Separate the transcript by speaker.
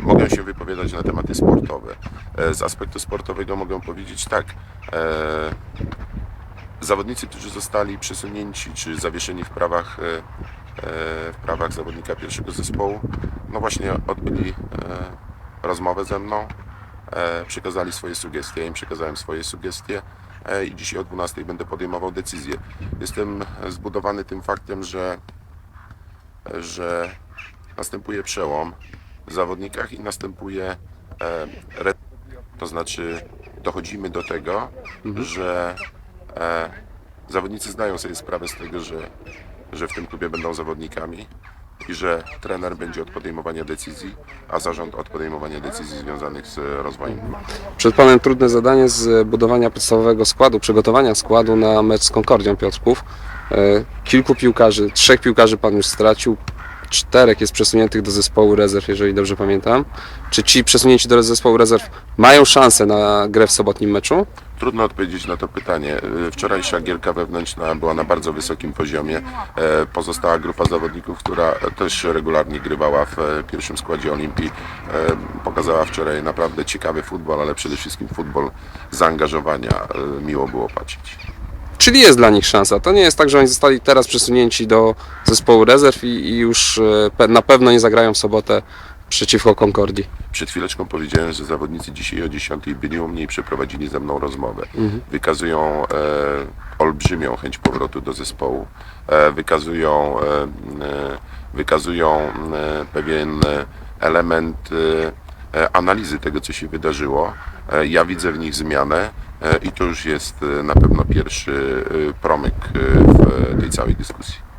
Speaker 1: mogę się wypowiadać na tematy sportowe. E, Z aspektu sportowego mogę powiedzieć tak. e, Zawodnicy, którzy zostali przesunięci czy zawieszeni w prawach, e, w prawach zawodnika pierwszego zespołu, no właśnie odbyli rozmowę ze mną, przekazali swoje sugestie, ja im przekazałem swoje sugestie i dzisiaj o 12 będę podejmował decyzję. Jestem zbudowany tym faktem, że, że następuje przełom zawodnikach i następuje e, to znaczy dochodzimy do tego, że e, zawodnicy zdają sobie sprawę z tego, że, że w tym klubie będą zawodnikami i że trener będzie od podejmowania decyzji, a zarząd od podejmowania decyzji związanych z rozwojem.
Speaker 2: Przed Panem trudne zadanie z budowania podstawowego składu, przygotowania składu na mecz z Konkordią Piotrków. E, Kilku piłkarzy, trzech piłkarzy Pan już stracił, czterech jest przesuniętych do zespołu rezerw, jeżeli dobrze pamiętam. Czy ci przesunięci do zespołu rezerw mają szansę na grę w sobotnim meczu?
Speaker 1: Trudno odpowiedzieć na to pytanie. Y, Wczorajsza gierka wewnętrzna była na bardzo wysokim poziomie. E, Pozostała grupa zawodników, która też regularnie grywała w e, pierwszym składzie Olimpii, e, pokazała wczoraj naprawdę ciekawy futbol, ale przede wszystkim futbol zaangażowania. E, Miło było patrzeć.
Speaker 2: Czyli jest dla nich szansa. To nie jest tak, że oni zostali teraz przesunięci do zespołu rezerw i, i już e, pe- na pewno nie zagrają w sobotę przeciwko Konkordii.
Speaker 1: Przed chwileczką powiedziałem, że zawodnicy dzisiaj o 10 byli u mnie i przeprowadzili ze mną rozmowę. Wykazują e, olbrzymią chęć powrotu do zespołu. E, wykazują e, e, wykazują e, pewien element analizy tego, co się wydarzyło. E, ja widzę w nich zmianę e, i to już jest e, na pewno pierwszy e, promyk e, w tej całej dyskusji.